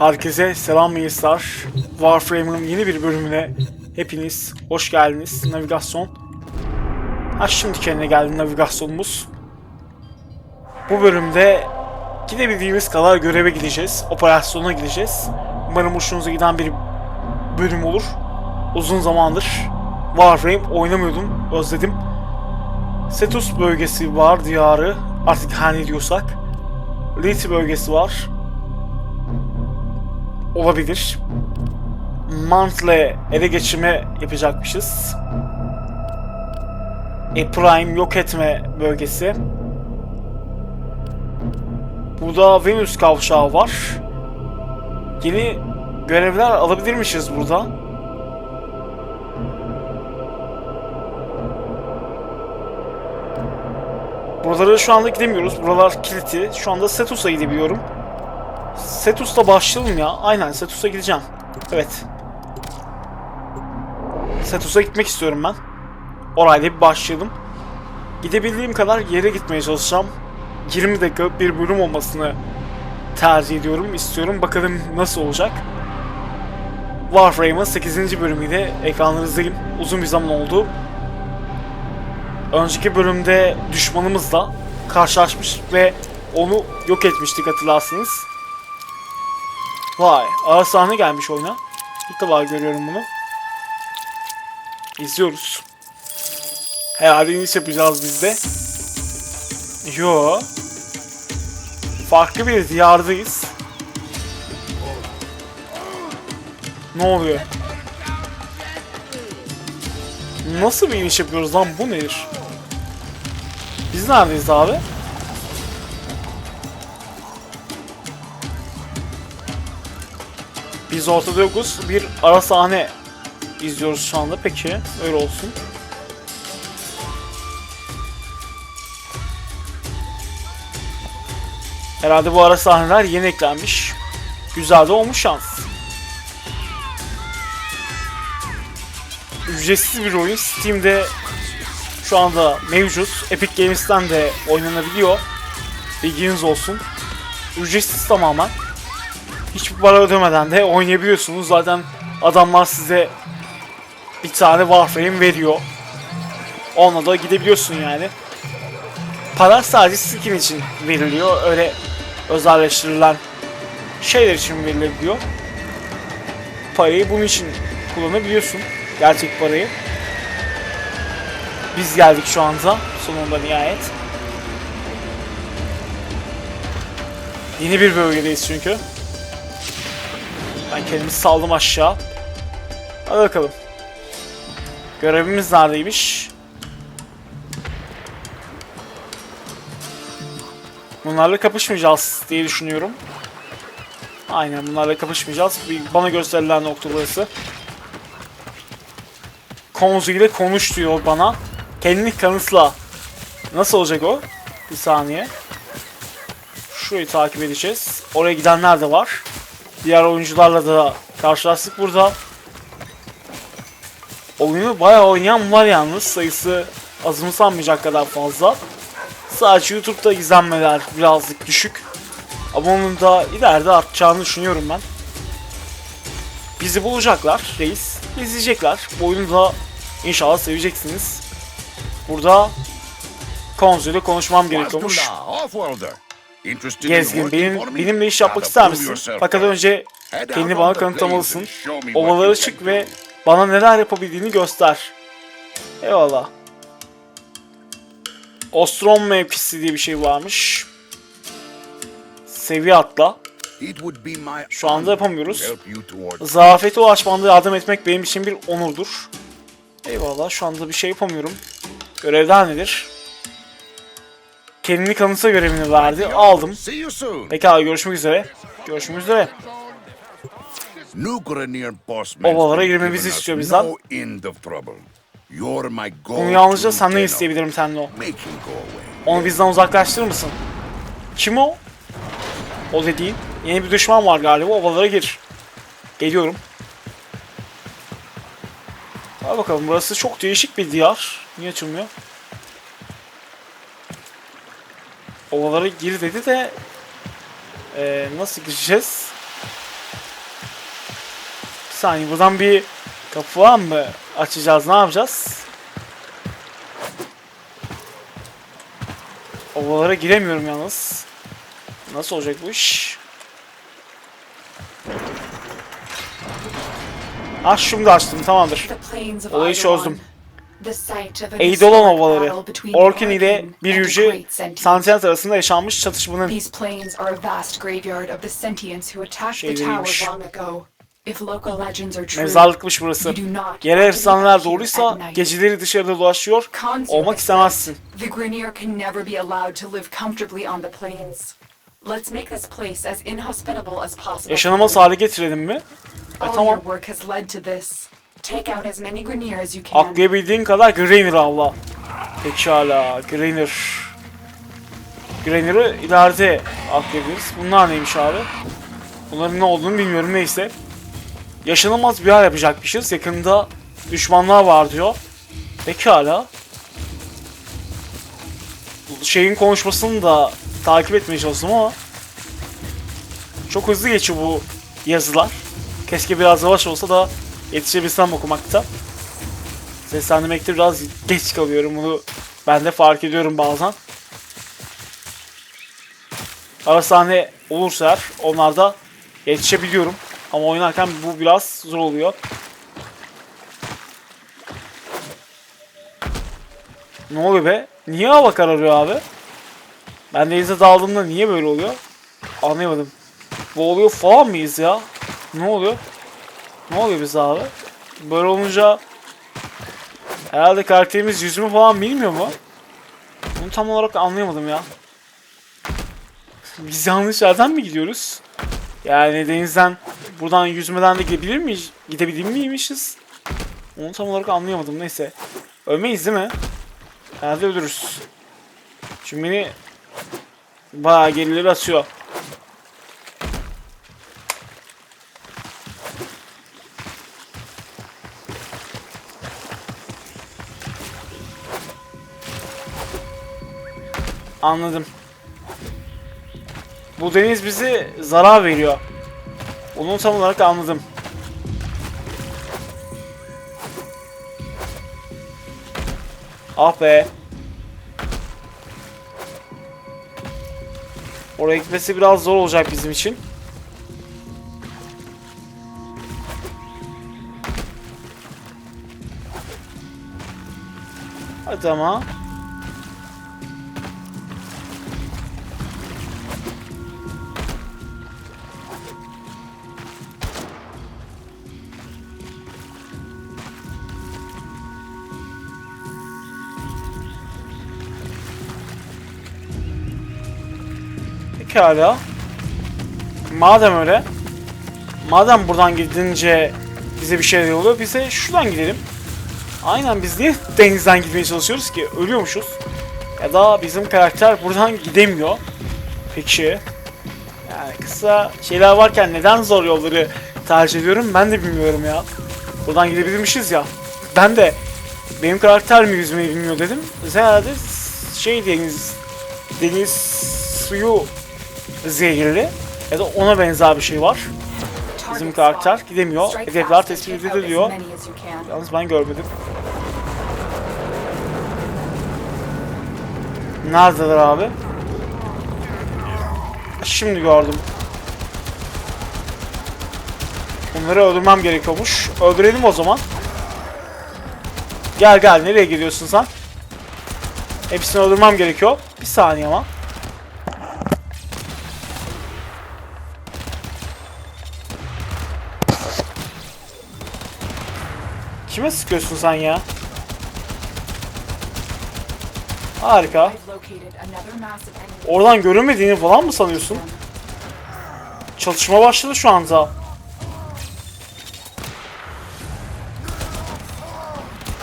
Herkese selam Melistar. Warframe'ın yeni bir bölümüne hepiniz hoş geldiniz. Navigasyon. Ha şimdi kendine geldi navigasyonumuz. Bu bölümde gidebildiğimiz kadar göreve gideceğiz. Operasyona gideceğiz. Umarım hoşunuza giden bir bölüm olur. Uzun zamandır Warframe oynamıyordum. Özledim. Setus bölgesi var diyarı. Artık her ne diyorsak. Liti bölgesi var olabilir. Mantle ele geçirme yapacakmışız. E Prime yok etme bölgesi. Burada Venüs kavşağı var. Yeni görevler alabilirmişiz burada. Buralara şu anda gidemiyoruz. Buralar kilitli. Şu anda Setus'a gidebiliyorum. Setus'ta başlayalım ya. Aynen Setus'a gideceğim. Evet. Setus'a gitmek istiyorum ben. Orayla bir başlayalım. Gidebildiğim kadar yere gitmeye çalışacağım. 20 dakika bir bölüm olmasını tercih ediyorum, istiyorum. Bakalım nasıl olacak. Warframe'ın 8. bölümüyle ekranlarınızdayım. Uzun bir zaman oldu. Önceki bölümde düşmanımızla karşılaşmış ve onu yok etmiştik hatırlarsınız. Vay, ara sahne gelmiş oyuna. İlk defa görüyorum bunu. İzliyoruz. Herhalde iniş yapacağız biz de. Yo. Farklı bir diyardayız. Ne oluyor? Nasıl bir iniş yapıyoruz lan bu nedir? Biz neredeyiz abi? Biz ortada yokuz. Bir ara sahne izliyoruz şu anda. Peki öyle olsun. Herhalde bu ara sahneler yeni eklenmiş. Güzel de olmuş şans. Ücretsiz bir oyun. Steam'de şu anda mevcut. Epic Games'ten de oynanabiliyor. Bilginiz olsun. Ücretsiz tamamen hiçbir para ödemeden de oynayabiliyorsunuz. Zaten adamlar size bir tane Warframe veriyor. Onunla da gidebiliyorsun yani. Para sadece skin için veriliyor. Öyle özelleştirilen şeyler için verilebiliyor. Parayı bunun için kullanabiliyorsun. Gerçek parayı. Biz geldik şu anda. Sonunda nihayet. Yeni bir bölgedeyiz çünkü. Ben kendimi saldım aşağı. Hadi bakalım. Görevimiz neredeymiş? Bunlarla kapışmayacağız diye düşünüyorum. Aynen bunlarla kapışmayacağız. Bana gösterilen nokta burası. Konzu ile konuş diyor bana. Kendini kanıtla. Nasıl olacak o? Bir saniye. Şurayı takip edeceğiz. Oraya gidenler de var. Diğer oyuncularla da karşılaştık burada. Oyunu bayağı oynayan var yalnız. Sayısı azımsanmayacak kadar fazla. Sadece YouTube'da izlenmeler birazcık düşük. Ama onun da ileride artacağını düşünüyorum ben. Bizi bulacaklar reis. İzleyecekler. Bu oyunu da inşallah seveceksiniz. Burada Konzu ile konuşmam gerekiyormuş. Gezgin, benim, benimle iş yapmak ister misin? Fakat önce kendini bana kanıtlamalısın. Ovalara çık ve bana neler yapabildiğini göster. Eyvallah. Ostrom mevkisi diye bir şey varmış. Seviye atla. Şu anda yapamıyoruz. Zafiyete ulaşmanda yardım etmek benim için bir onurdur. Eyvallah şu anda bir şey yapamıyorum. Görevler nedir? Kendini kanıtla görevini verdi. Aldım. Pekala görüşmek üzere. Görüşmek üzere. Ovalara girmemizi istiyor bizden. Bunu yalnızca senden isteyebilirim Tenno. Onu bizden uzaklaştırır mısın? Kim o? O dediğin. Yeni bir düşman var galiba. Ovalara gir. Geliyorum. Hadi bakalım burası çok değişik bir diyar. Niye açılmıyor? Ovalara gir dedi de eee, nasıl gireceğiz? saniye buradan bir kapı falan mı açacağız ne yapacağız? Ovalara giremiyorum yalnız. Nasıl olacak bu iş? Ah şimdi açtım tamamdır. Olayı çözdüm. Eidolon ovaları, Orkin ile bir yüce Santient arasında yaşanmış çatışmanın Şeyleriymiş. mezarlıkmış burası. Yerel efsaneler doğruysa geceleri dışarıda dolaşıyor olmak istemezsin. The Grineer can never be allowed to live comfortably on the plains. Let's make this place as inhospitable as possible. Yaşanamaz hale getirelim mi? E tamam. Take out as many Grineer as you can. Aklayabildiğin kadar Grainer avla. Pekala Grainer. Grainer'ı ileride aklayabiliriz. Bunlar neymiş abi? Bunların ne olduğunu bilmiyorum neyse. Yaşanılmaz bir yer yapacakmışız. Yakında düşmanlar var diyor. Pekala. Şeyin konuşmasını da takip etmeye çalıştım ama çok hızlı geçiyor bu yazılar. Keşke biraz yavaş olsa da yetişebilsem okumakta. Seslendirmekte biraz geç kalıyorum bunu ben de fark ediyorum bazen. Ara sahne olursa eğer onlarda yetişebiliyorum. Ama oynarken bu biraz zor oluyor. Ne oluyor be? Niye hava kararıyor abi? Ben denize daldığımda niye böyle oluyor? Anlayamadım. Boğuluyor falan mıyız ya? Ne oluyor? Ne oluyor bize abi? Böyle olunca herhalde karakterimiz yüzümü falan bilmiyor mu? Bunu tam olarak anlayamadım ya. Biz yanlış yerden mi gidiyoruz? Yani denizden buradan yüzmeden de gidebilir miyiz? Gidebilir miymişiz? Onu tam olarak anlayamadım. Neyse. Ölmeyiz değil mi? Herhalde ölürüz. Çünkü beni bayağı gerileri atıyor. Anladım. Bu deniz bizi zarar veriyor. Onu tam olarak anladım. Ah be. Oraya gitmesi biraz zor olacak bizim için. Hadi ama. Pekala. Madem öyle. Madem buradan gidince bize bir şeyler oluyor. Bize şuradan gidelim. Aynen biz niye denizden gitmeye çalışıyoruz ki? Ölüyormuşuz. Ya da bizim karakter buradan gidemiyor. Peki. Yani kısa şeyler varken neden zor yolları tercih ediyorum ben de bilmiyorum ya. Buradan gidebilmişiz ya. Ben de benim karakter mi yüzmeyi bilmiyor dedim. Herhalde şey deniz deniz suyu zehirli ya da ona benzer bir şey var. Bizim karakter gidemiyor. Hedefler tespit ediliyor. Yalnız ben görmedim. Neredeler abi? Şimdi gördüm. Bunları öldürmem gerekiyormuş. Öldürelim o zaman. Gel gel nereye gidiyorsun sen? Hepsini öldürmem gerekiyor. Bir saniye ama. Kime sıkıyorsun sen ya? Harika. Oradan görünmediğini falan mı sanıyorsun? Çatışma başladı şu anda.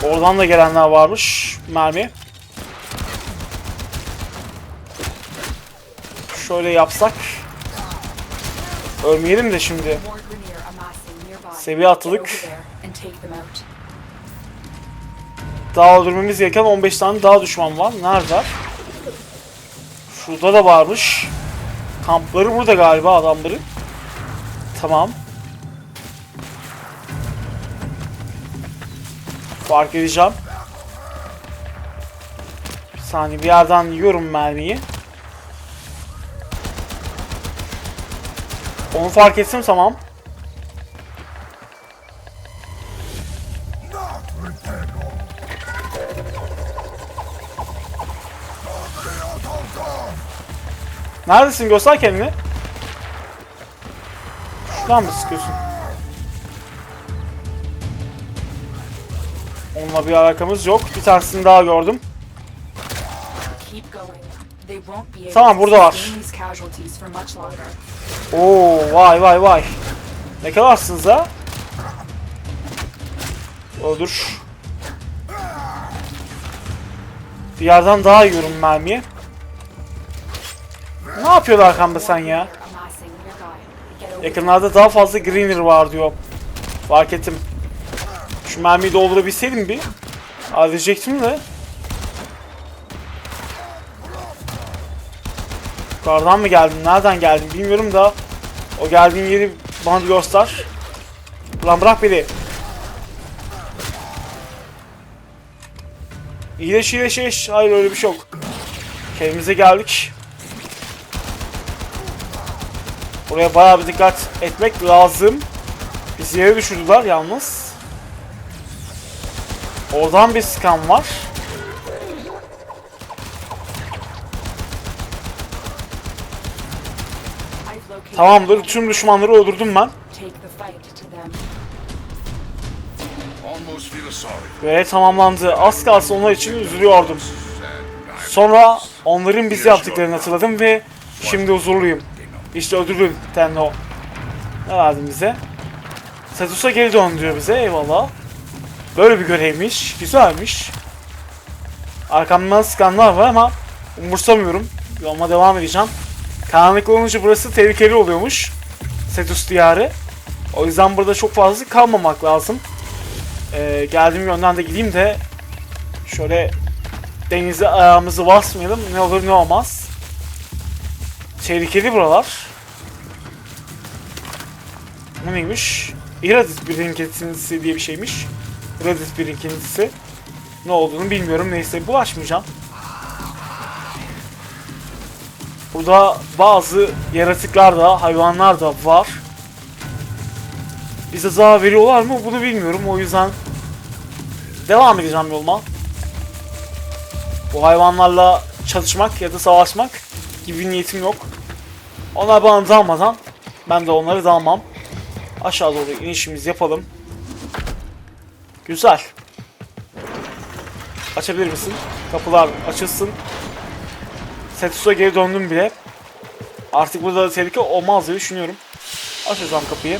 Oradan da gelenler varmış. Mermi. Şöyle yapsak. Ölmeyelim de şimdi. Seviye atladık. Daha öldürmemiz gereken 15 tane daha düşman var. Nerede? Şurada da varmış. Kampları burada galiba adamların. Tamam. Fark edeceğim. Bir saniye bir yerden yiyorum mermiyi. Onu fark ettim tamam. Neredesin? Göster kendini. Şuradan mı sıkıyorsun? Onunla bir alakamız yok. Bir tanesini daha gördüm. Tamam, burada var. Oo vay vay vay. Ne kadarsınız ha? Öldür. Bir yerden daha yiyorum mermiyi. Ne yapıyorlar arkamda sen ya? Yakınlarda daha fazla greener var diyor. Fark ettim. Şu mermiyi doldurabilseydim bir. Diyecektim de. Yukarıdan mı geldin? Nereden geldin? Bilmiyorum da. O geldiğin yeri bana göster. Lan bırak beni. İyileş iyileş iyileş. Hayır öyle bir şey yok. Kendimize geldik. Buraya bayağı bir dikkat etmek lazım. Bizi yere düşürdüler yalnız. Oradan bir skan var. Tamamdır. Tüm düşmanları öldürdüm ben. Görev tamamlandı. Az kalsın onlar için üzülüyordum. Sonra onların bize yaptıklarını hatırladım ve şimdi huzurluyum. İşte ödülün Tenno. Ne verdin bize? Satus'a geri dön diyor bize. Eyvallah. Böyle bir görevmiş. Güzelmiş. Arkamdan skanlar var ama umursamıyorum. Yoluma devam edeceğim. Karanlık olunca burası tehlikeli oluyormuş. Setus diyarı. O yüzden burada çok fazla kalmamak lazım. Ee, geldiğim yönden de gideyim de şöyle denize ayağımızı basmayalım. Ne olur ne olmaz. Tehlikeli buralar. Bu neymiş? Iradis birinkintisi diye bir şeymiş. Iradis birinkintisi. Ne olduğunu bilmiyorum. Neyse bulaşmayacağım. Burada bazı yaratıklar da, hayvanlar da var. Bize zarar veriyorlar mı bunu bilmiyorum. O yüzden devam edeceğim yoluma. Bu hayvanlarla çatışmak ya da savaşmak gibi niyetim yok. Onlar bana dalmadan ben de onları dalmam. Aşağı doğru inişimizi yapalım. Güzel. Açabilir misin? Kapılar açılsın. Setus'a geri döndüm bile. Artık burada da tehlike olmaz diye düşünüyorum. Açacağım kapıyı.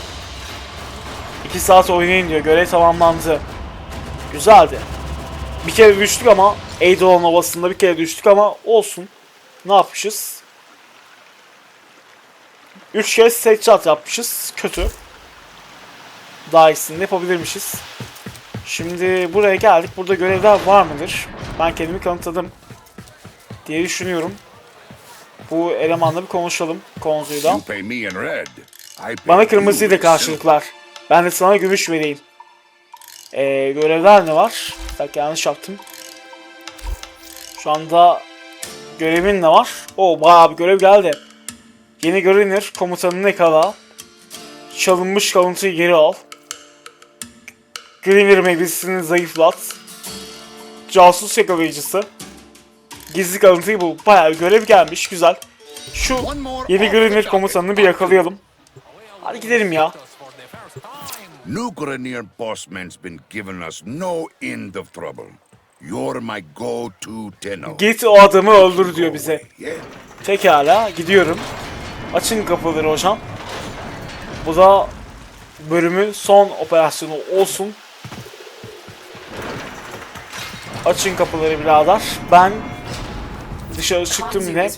2 saat oynayın diyor. Görev tamamlandı. Güzeldi. Bir kere düştük ama Eidolon Ovası'nda bir kere düştük ama olsun. Ne yapmışız? 3 kez set shot yapmışız. Kötü. Daha iyisini yapabilirmişiz. Şimdi buraya geldik. Burada görevler var mıdır? Ben kendimi kanıtladım. Diye düşünüyorum. Bu elemanla bir konuşalım. Konzuyla. Bana kırmızıyı da karşılıklar. Ben de sana gümüş vereyim. Ee, görevler ne var? Dakika yanlış yaptım. Şu anda görevin ne var? Oo bayağı bir görev geldi. Yeni görünür komutanını yakala. Çalınmış kalıntıyı geri al. Greener meclisini zayıflat. Casus yakalayıcısı. Gizli kalıntıyı bul. Bayağı bir görev gelmiş. Güzel. Şu yeni Greener komutanını bir yakalayalım. Hadi gidelim ya. New Grenier bossman's been giving us no end of trouble. You're my go-to tenor. Git o adamı öldür diyor bize. Pekala gidiyorum. Açın kapıları hocam. Bu da bölümün son operasyonu olsun. Açın kapıları birader. Ben dışarı çıktım yine.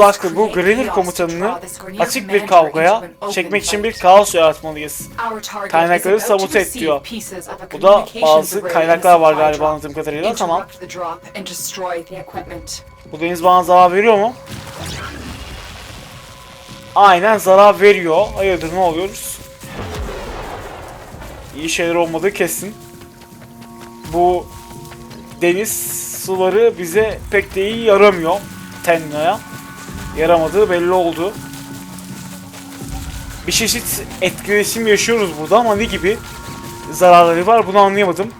aşkı bu Grenier komutanını açık bir kavgaya çekmek için bir kaos yaratmalıyız. Kaynakları sabote et diyor. Bu da bazı kaynaklar var galiba anladığım kadarıyla. Tamam. Bu deniz bana zarar veriyor mu? Aynen zarar veriyor. Hayırdır ne oluyoruz? İyi şeyler olmadığı kesin. bu deniz suları bize pek de iyi yaramıyor Tenna'ya. Yaramadığı belli oldu. Bir çeşit etkileşim yaşıyoruz burada ama ne gibi zararları var bunu anlayamadım.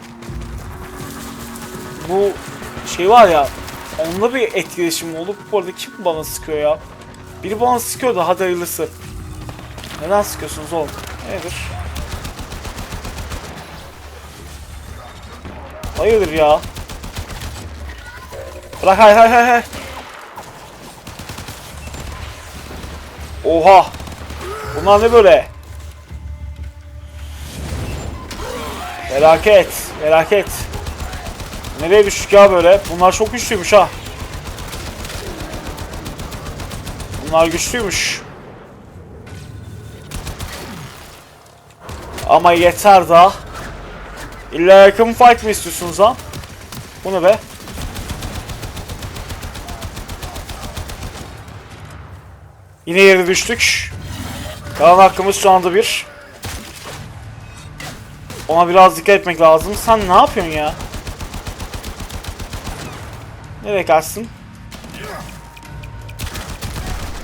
Bu şey var ya onunla bir etkileşim olup bu arada kim bana sıkıyor ya? Biri bana sıkıyor da hayırlısı. Neden sıkıyorsunuz oğlum? Nedir? Hayırdır ya? Bırak hay hay hay hay. Oha! Bunlar ne böyle? Felaket, felaket. Nereye düştük ya böyle? Bunlar çok güçlüymüş ha. Bunlar güçlüymüş. Ama yeter daha. İlla yakın fight mı istiyorsunuz ha? Bu ne be? Yine yere düştük. Kalan hakkımız şu anda bir. Ona biraz dikkat etmek lazım. Sen ne yapıyorsun ya? Nereye kaçsın?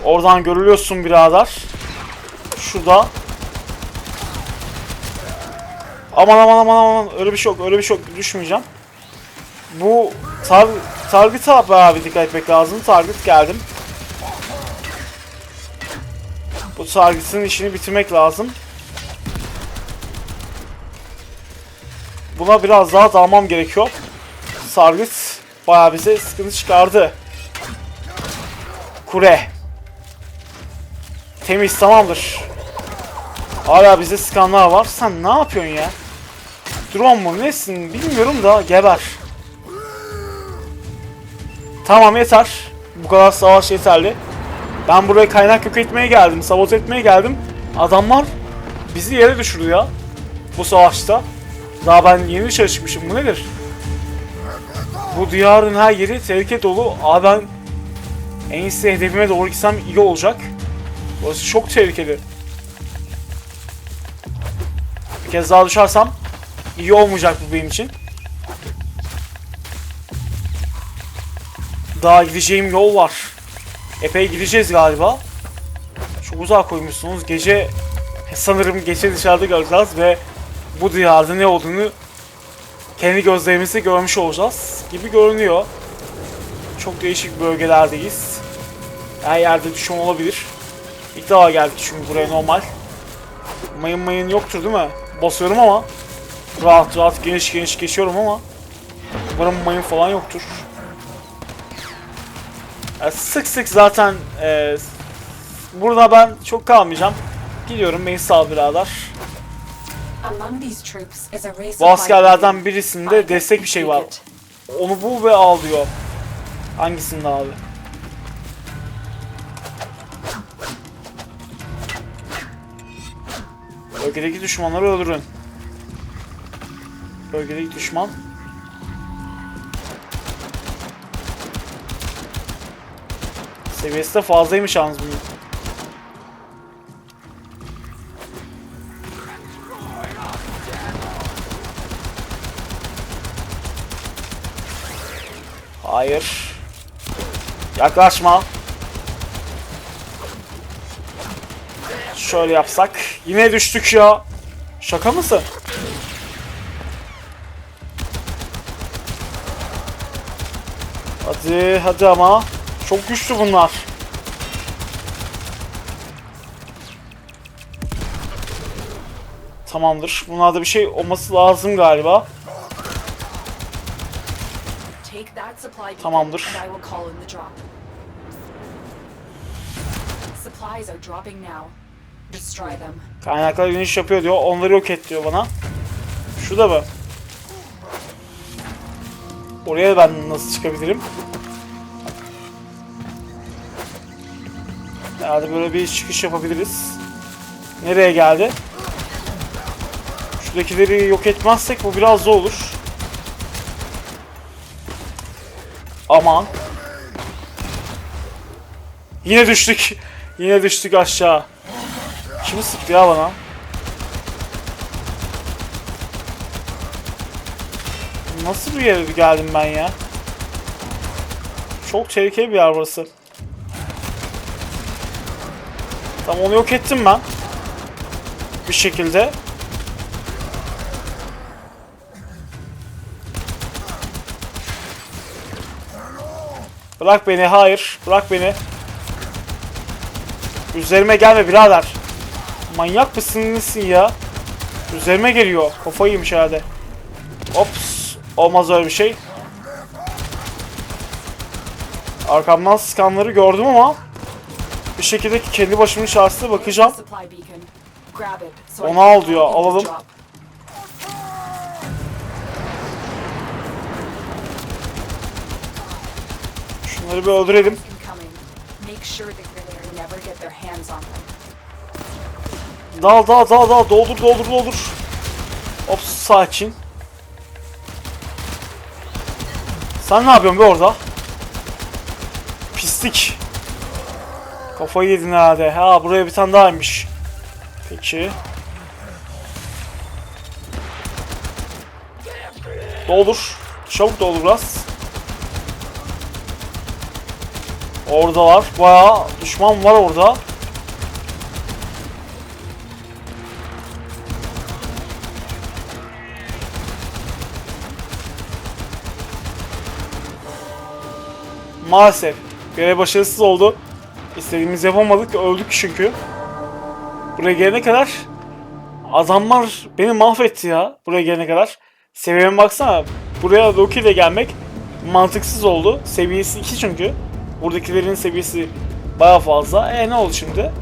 Oradan görülüyorsun birader. Şurada. Aman aman aman aman öyle bir şey yok öyle bir şey yok düşmeyeceğim. Bu tar target'a bayağı bir dikkat etmek lazım. Target geldim. Bu target'ın işini bitirmek lazım. Buna biraz daha dalmam gerekiyor. Target bayağı bize sıkıntı çıkardı. Kure. Temiz tamamdır. Hala bize sıkanlar var. Sen ne yapıyorsun ya? Drone mu nesin bilmiyorum da geber. Tamam yeter. Bu kadar savaş yeterli. Ben buraya kaynak yok etmeye geldim. Sabote etmeye geldim. Adamlar bizi yere düşürdü ya. Bu savaşta. Daha ben yeni dışarı çıkmışım. Bu nedir? Bu diyarın her yeri tehlike dolu. Abi ben en iyisi hedefime doğru gitsem iyi olacak. Burası çok tehlikeli. Bir kez daha düşersem iyi olmayacak bu benim için. Daha gideceğim yol var. Epey gideceğiz galiba. Çok uzağa koymuşsunuz. Gece sanırım gece dışarıda göreceğiz ve bu diyarda ne olduğunu kendi gözlerimizle görmüş olacağız gibi görünüyor. Çok değişik bölgelerdeyiz. Her yerde düşman olabilir. İlk defa geldik çünkü buraya normal. Mayın mayın yoktur değil mi? Basıyorum ama rahat rahat geniş geniş geçiyorum ama umarım mayın falan yoktur. Ya sık sık zaten e, burada ben çok kalmayacağım. Gidiyorum beni sağ birader. Bu askerlerden birisinde destek bir şey var. Onu bul ve al diyor. Hangisinde abi? Bölgedeki düşmanları öldürün. Bölgedeki düşman. Seviyesi de fazlaymış yalnız bunun. Hayır. Yaklaşma. Şöyle yapsak. Yine düştük ya. Şaka mısın? Hadi hadi ama. Çok güçlü bunlar. Tamamdır. Bunlarda bir şey olması lazım galiba. Tamamdır. Supplies are dropping now. Kaynaklar iniş yapıyor diyor. Onları yok et diyor bana. Şurada mı? Oraya ben nasıl çıkabilirim? Herhalde böyle bir çıkış yapabiliriz. Nereye geldi? Şuradakileri yok etmezsek bu biraz zor olur. Aman. Yine düştük. Yine düştük aşağı. Kim sıktı ya bana? Nasıl bir yere geldim ben ya? Çok tehlikeli bir yer burası. Tamam onu yok ettim ben. Bir şekilde. Bırak beni, hayır. Bırak beni. Üzerime gelme birader. Manyak mısın nesin ya? Üzerime geliyor. Kafayı yemiş herhalde. Ops. Olmaz öyle bir şey. Arkamdan skanları gördüm ama bir şekilde kendi başımın şahsına bakacağım. Onu al diyor, alalım. Şunları bir öldürelim. Dal dal dal dal doldur doldur doldur. Ops sakin. Sen ne yapıyorsun be orada? Pislik. Kafayı yedin herhalde. Ha buraya bir tane daha inmiş. Peki. Doldur. Çabuk doldur biraz. Orada var. Bayağı düşman var orada. Maalesef. Görev başarısız oldu. İstediğimiz yapamadık. Öldük çünkü. Buraya gelene kadar adamlar beni mahvetti ya. Buraya gelene kadar. Seviyeme baksana. Buraya Loki ile gelmek mantıksız oldu. Seviyesi 2 çünkü. Buradakilerin seviyesi baya fazla. E ne oldu şimdi?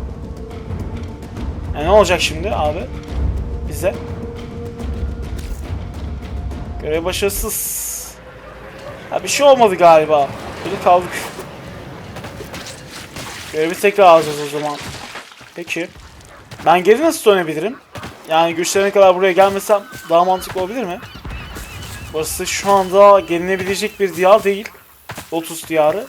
E ne olacak şimdi abi? Bize. Görev başarısız. Ha bir şey olmadı galiba. Böyle kaldık. Görevi tekrar alacağız o zaman. Peki. Ben geri nasıl dönebilirim? Yani güçlerine kadar buraya gelmesem daha mantıklı olabilir mi? Burası şu anda gelinebilecek bir diyar değil. Lotus diyarı.